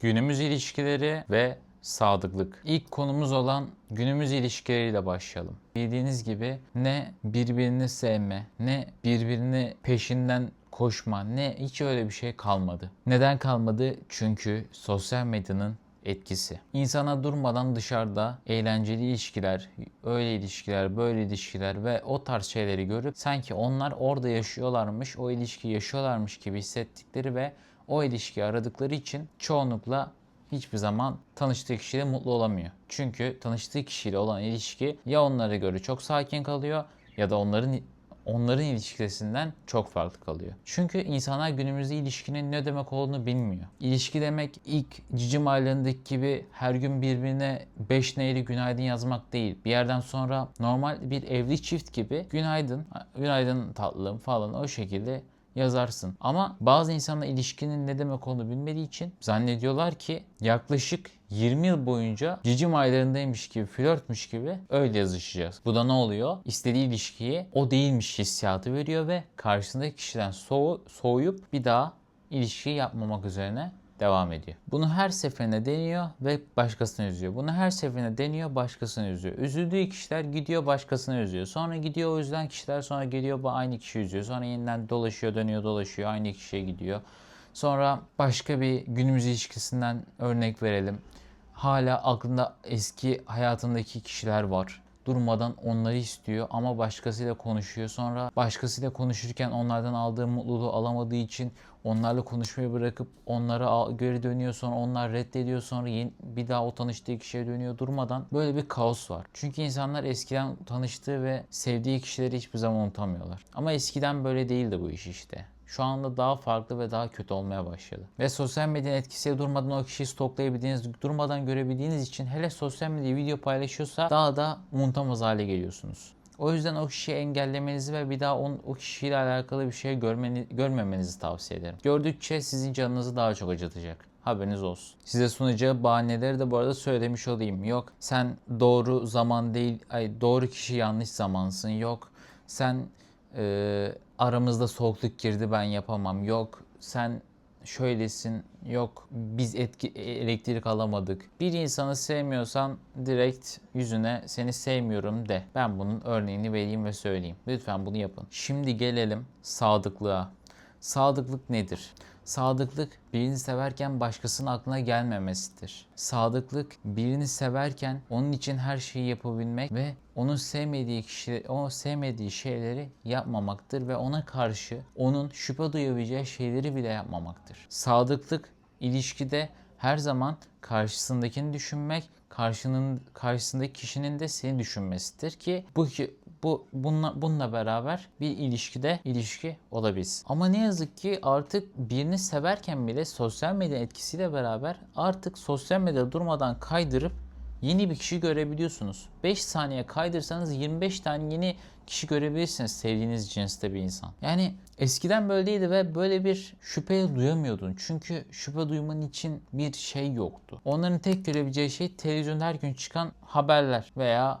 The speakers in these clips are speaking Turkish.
Günümüz ilişkileri ve sadıklık. İlk konumuz olan günümüz ilişkileriyle başlayalım. Bildiğiniz gibi ne birbirini sevme, ne birbirini peşinden koşma, ne hiç öyle bir şey kalmadı. Neden kalmadı? Çünkü sosyal medyanın etkisi. İnsana durmadan dışarıda eğlenceli ilişkiler, öyle ilişkiler, böyle ilişkiler ve o tarz şeyleri görüp sanki onlar orada yaşıyorlarmış, o ilişkiyi yaşıyorlarmış gibi hissettikleri ve o ilişkiyi aradıkları için çoğunlukla hiçbir zaman tanıştığı kişiyle mutlu olamıyor. Çünkü tanıştığı kişiyle olan ilişki ya onlara göre çok sakin kalıyor ya da onların onların ilişkisinden çok farklı kalıyor. Çünkü insanlar günümüzde ilişkinin ne demek olduğunu bilmiyor. İlişki demek ilk cicim aylarındaki gibi her gün birbirine 5 neyli günaydın yazmak değil. Bir yerden sonra normal bir evli çift gibi günaydın, günaydın tatlım falan o şekilde yazarsın. Ama bazı insanlar ilişkinin ne demek olduğunu bilmediği için zannediyorlar ki yaklaşık 20 yıl boyunca cicim aylarındaymış gibi, flörtmüş gibi öyle yazışacağız. Bu da ne oluyor? İstediği ilişkiyi o değilmiş hissiyatı veriyor ve karşısındaki kişiden soğu, soğuyup bir daha ilişkiyi yapmamak üzerine devam ediyor. Bunu her seferinde deniyor ve başkasını üzüyor. Bunu her seferinde deniyor, başkasını üzüyor. Üzüldüğü kişiler gidiyor başkasını üzüyor. Sonra gidiyor o yüzden kişiler sonra geliyor bu aynı kişi üzüyor. Sonra yeniden dolaşıyor, dönüyor, dolaşıyor. Aynı kişiye gidiyor. Sonra başka bir günümüz ilişkisinden örnek verelim. Hala aklında eski hayatındaki kişiler var durmadan onları istiyor ama başkasıyla konuşuyor. Sonra başkasıyla konuşurken onlardan aldığı mutluluğu alamadığı için onlarla konuşmayı bırakıp onlara geri dönüyor. Sonra onlar reddediyor. Sonra bir daha o tanıştığı kişiye dönüyor durmadan. Böyle bir kaos var. Çünkü insanlar eskiden tanıştığı ve sevdiği kişileri hiçbir zaman unutamıyorlar. Ama eskiden böyle değildi bu iş işte şu anda daha farklı ve daha kötü olmaya başladı. Ve sosyal medyanın etkisiyle durmadan o kişiyi stoklayabildiğiniz, durmadan görebildiğiniz için hele sosyal medya video paylaşıyorsa daha da unutamaz hale geliyorsunuz. O yüzden o kişiyi engellemenizi ve bir daha on, o kişiyle alakalı bir şey görmeni, görmemenizi tavsiye ederim. Gördükçe sizin canınızı daha çok acıtacak. Haberiniz olsun. Size sunacağı bahaneleri de bu arada söylemiş olayım. Yok sen doğru zaman değil, ay doğru kişi yanlış zamansın. Yok sen e, aramızda soğukluk girdi ben yapamam. Yok sen şöylesin. Yok biz etki, elektrik alamadık. Bir insanı sevmiyorsan direkt yüzüne seni sevmiyorum de. Ben bunun örneğini vereyim ve söyleyeyim. Lütfen bunu yapın. Şimdi gelelim sadıklığa. Sadıklık nedir? Sadıklık birini severken başkasının aklına gelmemesidir. Sadıklık birini severken onun için her şeyi yapabilmek ve onun sevmediği kişi, o sevmediği şeyleri yapmamaktır ve ona karşı onun şüphe duyabileceği şeyleri bile yapmamaktır. Sadıklık ilişkide her zaman karşısındakini düşünmek, karşının karşısındaki kişinin de seni düşünmesidir ki bu bu bununla, bununla beraber bir ilişkide ilişki olabilsin. Ama ne yazık ki artık birini severken bile sosyal medya etkisiyle beraber artık sosyal medya durmadan kaydırıp yeni bir kişi görebiliyorsunuz. 5 saniye kaydırsanız 25 tane yeni kişi görebilirsiniz sevdiğiniz cinste bir insan. Yani eskiden böyleydi ve böyle bir şüphe duyamıyordun. Çünkü şüphe duyman için bir şey yoktu. Onların tek görebileceği şey televizyonda her gün çıkan haberler veya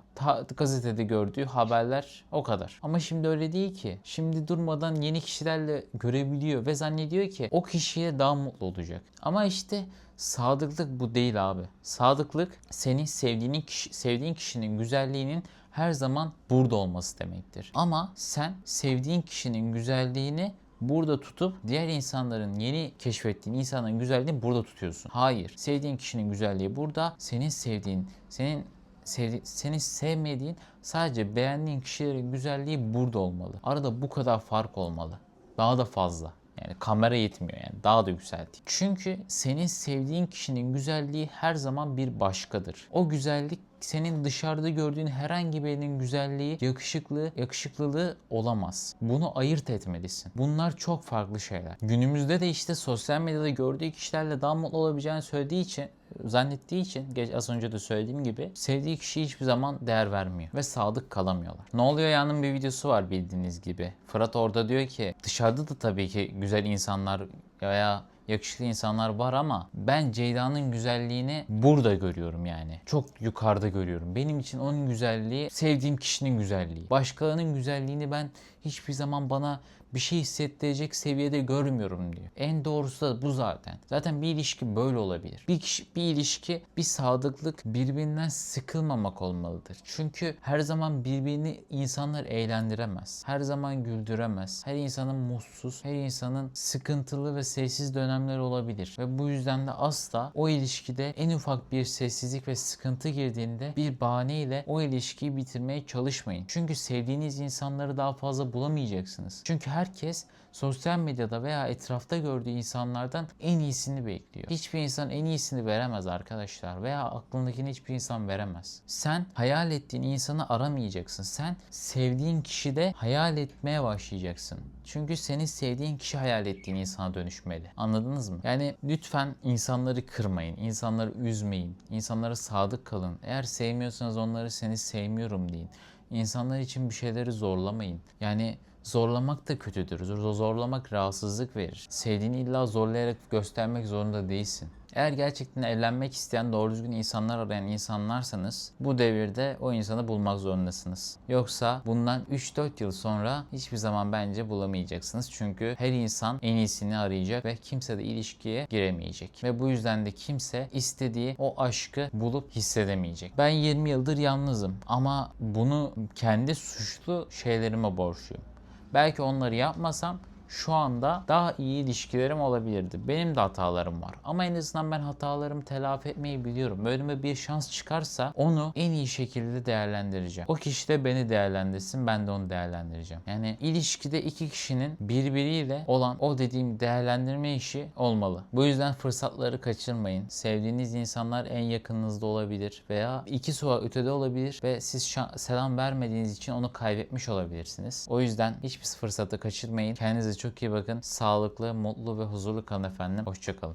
gazetede gördüğü haberler o kadar. Ama şimdi öyle değil ki. Şimdi durmadan yeni kişilerle görebiliyor ve zannediyor ki o kişiye daha mutlu olacak. Ama işte sadıklık bu değil abi. Sadıklık senin sevdiğin kişi, sevdiğin kişinin güzelliğinin her zaman burada olması demektir. Ama sen sevdiğin kişinin güzelliğini burada tutup diğer insanların yeni keşfettiğin insanların güzelliğini burada tutuyorsun. Hayır. Sevdiğin kişinin güzelliği burada. Senin sevdiğin, senin sevdi, seni sevmediğin, sadece beğendiğin kişilerin güzelliği burada olmalı. Arada bu kadar fark olmalı. Daha da fazla. Yani kamera yetmiyor yani daha da yükselti. Çünkü senin sevdiğin kişinin güzelliği her zaman bir başkadır. O güzellik senin dışarıda gördüğün herhangi birinin güzelliği, yakışıklı, yakışıklılığı olamaz. Bunu ayırt etmelisin. Bunlar çok farklı şeyler. Günümüzde de işte sosyal medyada gördüğü kişilerle daha mutlu olabileceğini söylediği için zannettiği için geç az önce de söylediğim gibi sevdiği kişiye hiçbir zaman değer vermiyor ve sadık kalamıyorlar. Ne oluyor yanın bir videosu var bildiğiniz gibi. Fırat orada diyor ki dışarıda da tabii ki güzel insanlar veya yakışıklı insanlar var ama ben Ceyda'nın güzelliğini burada görüyorum yani. Çok yukarıda görüyorum. Benim için onun güzelliği sevdiğim kişinin güzelliği. Başkalarının güzelliğini ben hiçbir zaman bana bir şey hissettirecek seviyede görmüyorum diyor. En doğrusu da bu zaten. Zaten bir ilişki böyle olabilir. Bir kişi, bir ilişki, bir sadıklık birbirinden sıkılmamak olmalıdır. Çünkü her zaman birbirini insanlar eğlendiremez. Her zaman güldüremez. Her insanın mutsuz, her insanın sıkıntılı ve sessiz dönemleri olabilir. Ve bu yüzden de asla o ilişkide en ufak bir sessizlik ve sıkıntı girdiğinde bir bahaneyle o ilişkiyi bitirmeye çalışmayın. Çünkü sevdiğiniz insanları daha fazla bulamayacaksınız. Çünkü herkes sosyal medyada veya etrafta gördüğü insanlardan en iyisini bekliyor. Hiçbir insan en iyisini veremez arkadaşlar veya aklındakini hiçbir insan veremez. Sen hayal ettiğin insanı aramayacaksın. Sen sevdiğin kişide hayal etmeye başlayacaksın. Çünkü senin sevdiğin kişi hayal ettiğin insana dönüşmeli. Anladınız mı? Yani lütfen insanları kırmayın, insanları üzmeyin, insanlara sadık kalın. Eğer sevmiyorsanız onları seni sevmiyorum deyin. İnsanlar için bir şeyleri zorlamayın. Yani Zorlamak da kötüdür. Zor- Zorlamak rahatsızlık verir. Sevdiğini illa zorlayarak göstermek zorunda değilsin. Eğer gerçekten evlenmek isteyen doğru düzgün insanlar arayan insanlarsanız bu devirde o insanı bulmak zorundasınız. Yoksa bundan 3-4 yıl sonra hiçbir zaman bence bulamayacaksınız. Çünkü her insan en iyisini arayacak ve kimse de ilişkiye giremeyecek. Ve bu yüzden de kimse istediği o aşkı bulup hissedemeyecek. Ben 20 yıldır yalnızım ama bunu kendi suçlu şeylerime borçluyum. Belki onları yapmasam şu anda daha iyi ilişkilerim olabilirdi. Benim de hatalarım var. Ama en azından ben hatalarımı telafi etmeyi biliyorum. Önüme bir şans çıkarsa onu en iyi şekilde değerlendireceğim. O kişi de beni değerlendirsin, ben de onu değerlendireceğim. Yani ilişkide iki kişinin birbiriyle olan o dediğim değerlendirme işi olmalı. Bu yüzden fırsatları kaçırmayın. Sevdiğiniz insanlar en yakınınızda olabilir veya iki sokak ötede olabilir ve siz selam vermediğiniz için onu kaybetmiş olabilirsiniz. O yüzden hiçbir fırsatı kaçırmayın. Kendinize çok iyi bakın. Sağlıklı, mutlu ve huzurlu kalın efendim. Hoşçakalın.